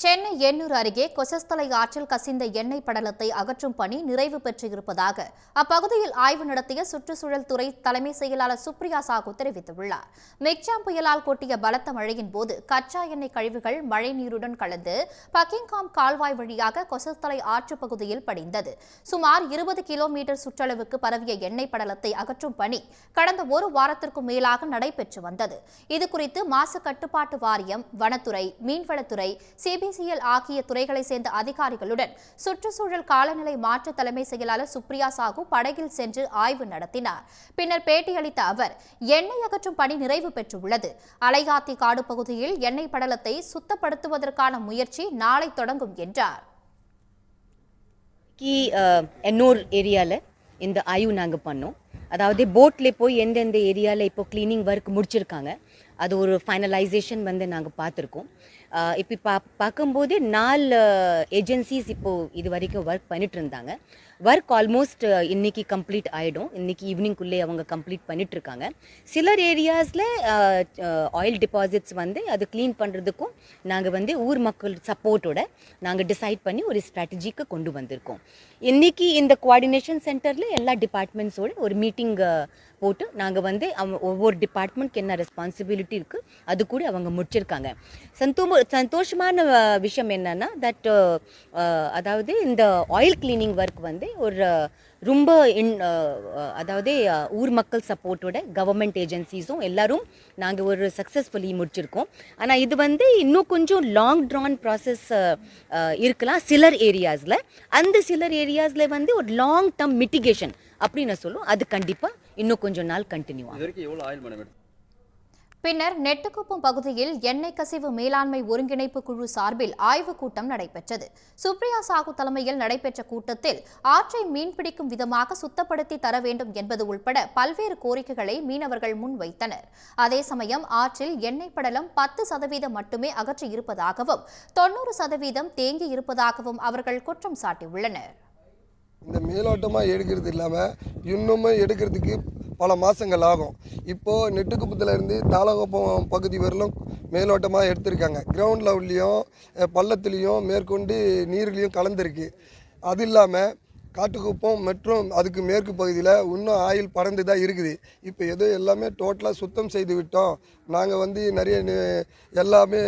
சென்னை எண்ணூர் அருகே கொசஸ்தலை ஆற்றில் கசிந்த எண்ணெய் படலத்தை அகற்றும் பணி நிறைவு பெற்றிருப்பதாக அப்பகுதியில் ஆய்வு நடத்திய சுற்றுச்சூழல் துறை தலைமை செயலாளர் சுப்ரியா சாகு தெரிவித்துள்ளார். மிக்ஜாம் புயலால் கொட்டிய பலத்த மழையின் போது கச்சா எண்ணெய் கழிவுகள் மழைநீருடன் கலந்து பக்கிங்காம் கால்வாய் வழியாக கொசஸ்தலை ஆற்று பகுதியில் படிந்தது. சுமார் இருபது கிலோமீட்டர் சுற்றளவுக்கு பரவிய எண்ணெய் படலத்தை அகற்றும் பணி கடந்த ஒரு வாரத்திற்கும் மேலாக நடைபெற்று வந்தது. இதுகுறித்து மாசு கட்டுப்பாட்டு வாரியம் வனத்துறை மீன்வளத்துறை சிபிசிஎல் ஆகிய துறைகளைச் சேர்ந்த அதிகாரிகளுடன் சுற்றுச்சூழல் காலநிலை மாற்ற தலைமை செயலாளர் சுப்ரியா சாகு படகில் சென்று ஆய்வு நடத்தினார். பின்னர் பேட்டியளித்த அவர் எண்ணெய் அகற்றும் பணி நிறைவு பெற்றுள்ளது. அலைகாத்தி காடு பகுதியில் எண்ணெய் படலத்தை சுத்தப்படுத்துவதற்கான முயற்சி நாளை தொடங்கும் என்றார். கி எண்ணூர் ஏரியாவில் இந்த ஆய்வு நாங்கள் பண்ணோம். அதாவது போட்டில் போய் எந்தெந்த ஏரியாவில் இப்போ க்ளீனிங் ஒர்க் முடிச்சிருக்காங்க. அது ஒரு ஃபைனலைசேஷன் வந்து நாங்கள் பார்த்துருக்கோம். இப்போ பா பார்க்கும்போது நாலு ஏஜென்சிஸ் இப்போது இது வரைக்கும் ஒர்க் பண்ணிட்டு இருந்தாங்க ஒர்க் ஆல்மோஸ்ட் இன்றைக்கி கம்ப்ளீட் ஆகிடும் இன்றைக்கி ஈவினிங்குள்ளே அவங்க கம்ப்ளீட் பண்ணிட்டுருக்காங்க. சிலர் ஏரியாஸில் ஆயில் டிபாசிட்ஸ் வந்து அது க்ளீன் பண்ணுறதுக்கும் நாங்கள் வந்து ஊர் மக்கள் சப்போர்ட்டோட நாங்கள் டிசைட் பண்ணி ஒரு ஸ்ட்ராட்டஜிக்கு கொண்டு வந்திருக்கோம். இன்றைக்கி இந்த கோஆர்டினேஷன் சென்டரில் எல்லா டிபார்ட்மெண்ட்ஸோட ஒரு மீட்டிங் போட்டு நாங்கள் வந்து அவங்க ஒவ்வொரு டிபார்ட்மெண்ட்க்கு என்ன ரெஸ்பான்சிபிலிட்டி இருக்குது அது கூட அவங்க முடிச்சிருக்காங்க. சந்தோம சந்தோஷமான விஷயம் என்னன்னா தட் uh, uh, அதாவது இந்த ஆயில் கிளீனிங் ஒர்க் வந்து ஒரு uh, ரொம்ப இன் அதாவது ஊர் மக்கள் சப்போர்ட்டோட கவர்மெண்ட் ஏஜென்சிஸும் எல்லாரும் நாங்கள் ஒரு சக்ஸஸ்ஃபுல்லி முடிச்சிருக்கோம். ஆனால் இது வந்து இன்னும் கொஞ்சம் லாங் ட்ரான் ப்ராசஸ் இருக்கலாம் சிலர் ஏரியாஸில் அந்த சிலர் ஏரியாஸில் வந்து ஒரு லாங் டேர்ம் மிட்டிகேஷன் அப்படின்னு சொல்லும் அது கண்டிப்பாக இன்னும் கொஞ்சம் நாள் கண்டினியூ ஆகும் இது வரைக்கும் எவ்வளோ ஆயில் மேடம் எடுத்து பின்னர் நெட்டுக்குப்பம் பகுதியில் எண்ணெய் கசிவு மேலாண்மை ஒருங்கிணைப்பு குழு சார்பில் ஆய்வுக் கூட்டம் நடைபெற்றது. சுப்ரியா சாகு தலைமையில் நடைபெற்ற கூட்டத்தில் ஆற்றை மீன்பிடிக்கும் விதமாக சுத்தப்படுத்தி தர வேண்டும் என்பது உள்பட பல்வேறு கோரிக்கைகளை மீனவர்கள் முன்வைத்தனர். அதே சமயம் ஆற்றில் எண்ணெய் படலம் பத்து சதவீதம் மட்டுமே அகற்றி இருப்பதாகவும் தொன்னூறு சதவீதம் தேங்கி இருப்பதாகவும் அவர்கள் குற்றம் சாட்டியுள்ளனர். இந்த மேலோட்டமாக எடுக்கிறது இல்லாமல் இன்னுமே எடுக்கிறதுக்கு பல மாதங்கள் ஆகும். இப்போது நெட்டுக்குப்பத்துலேருந்து தாளகோப்பம் பகுதி வரலும் மேலோட்டமாக எடுத்திருக்காங்க. கிரவுண்ட் லெவல்லையும் பள்ளத்துலேயும் மேற்கொண்டு நீர்லேயும் கலந்துருக்கு. அது இல்லாமல் காட்டுக்குப்பம் மற்றும் அதுக்கு மேற்கு பகுதியில் இன்னும் ஆயில் பறந்து தான் இருக்குது. இப்போ ஏதோ எல்லாமே டோட்டலாக சுத்தம் செய்து விட்டோம். நாங்கள் வந்து நிறைய எல்லாமே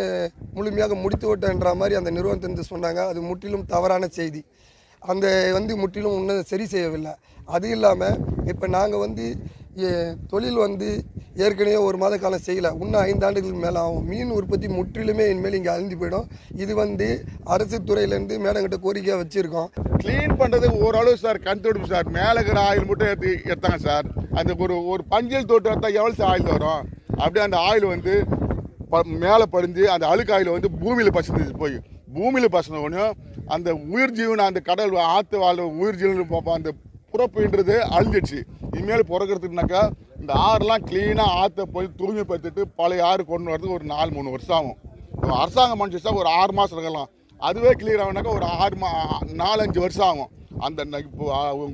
முழுமையாக முடித்து விட்டோன்ற மாதிரி அந்த நிறுவனத்திலிருந்து சொன்னாங்க. அது முற்றிலும் தவறான செய்தி. அந்த வந்து முற்றிலும் இன்னும் சரி செய்யவில்லை. அது இல்லாமல் இப்போ நாங்கள் வந்து தொழில் வந்து ஏற்கனவே ஒரு மாத காலம் செய்யலை. இன்னும் ஐந்து ஆண்டுகளுக்கு மேலே ஆகும். மீன் உற்பத்தி முற்றிலுமே இனிமேல் இங்கே அழிஞ்சு போயிடும். இது வந்து அரசு துறையிலேருந்து மேடங்கிட்ட கோரிக்கையாக வச்சுருக்கோம். க்ளீன் பண்ணுறது ஓரளவு சார் கண் தொடுப்பு சார். மேலே இருக்கிற ஆயில் மட்டும் எடுத்து எடுத்தாங்க சார். அந்த ஒரு ஒரு பஞ்சல் தொட்டு எடுத்தால் எவ்வளோ சார் ஆயில் வரும்? அப்படியே அந்த ஆயில் வந்து ப மேலே படிஞ்சு அந்த அழுக்கு ஆயில் வந்து பூமியில் பசந்துச்சு போய் பூமியில் பசந்த அந்த உயிர் ஜீவன் அந்த கடல் ஆற்று வாழ்ற உயிர் ஜீவன் பார்ப்போம் அந்த புறப்புன்றது அழிஞ்சிடுச்சு. இனிமேல் பிறக்கிறதுக்குனாக்கா இந்த ஆறுலாம் க்ளீனாக ஆற்ற போய் தூய்மைப்படுத்திட்டு பழைய ஆறு கொண்டு வரதுக்கு ஒரு நாலு மூணு வருஷம் ஆகும். இப்போ அரசாங்கம் மனுஷா ஒரு ஆறு மாதம் இருக்கலாம். அதுவே கிளியர் ஆகுனாக்கா ஒரு ஆறு மா நாலஞ்சு வருஷம் ஆகும். அந்த இப்போ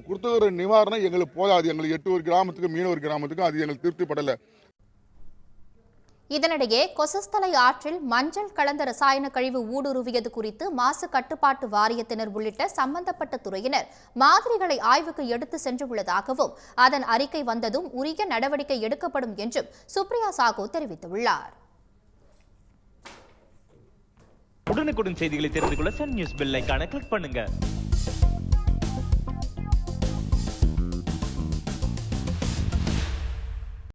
கொடுத்துக்கிற நிவாரணம் எங்களுக்கு போதாது. எங்களுக்கு எட்டு ஒரு கிராமத்துக்கு மீனவர் கிராமத்துக்கும் அது எங்களுக்கு திருப்திப்படலை. இதனிடையே கொசஸ்தலை ஆற்றில் மஞ்சள் கலந்த ரசாயன கழிவு ஊடுருவியது குறித்து மாசு கட்டுப்பாட்டு வாரியத்தினர் உள்ளிட்ட சம்பந்தப்பட்ட துறையினர் மாதிரிகளை ஆய்வுக்கு எடுத்து சென்றுள்ளதாகவும் அதன் அறிக்கை வந்ததும் உரிய நடவடிக்கை எடுக்கப்படும் என்றும் சுப்ரியா சாகு தெரிவித்துள்ளார். உடனுக்குடன் செய்திகளை தெரிந்து கொள்ள சன் நியூஸ் பெல் கிளிக் பண்ணுங்க.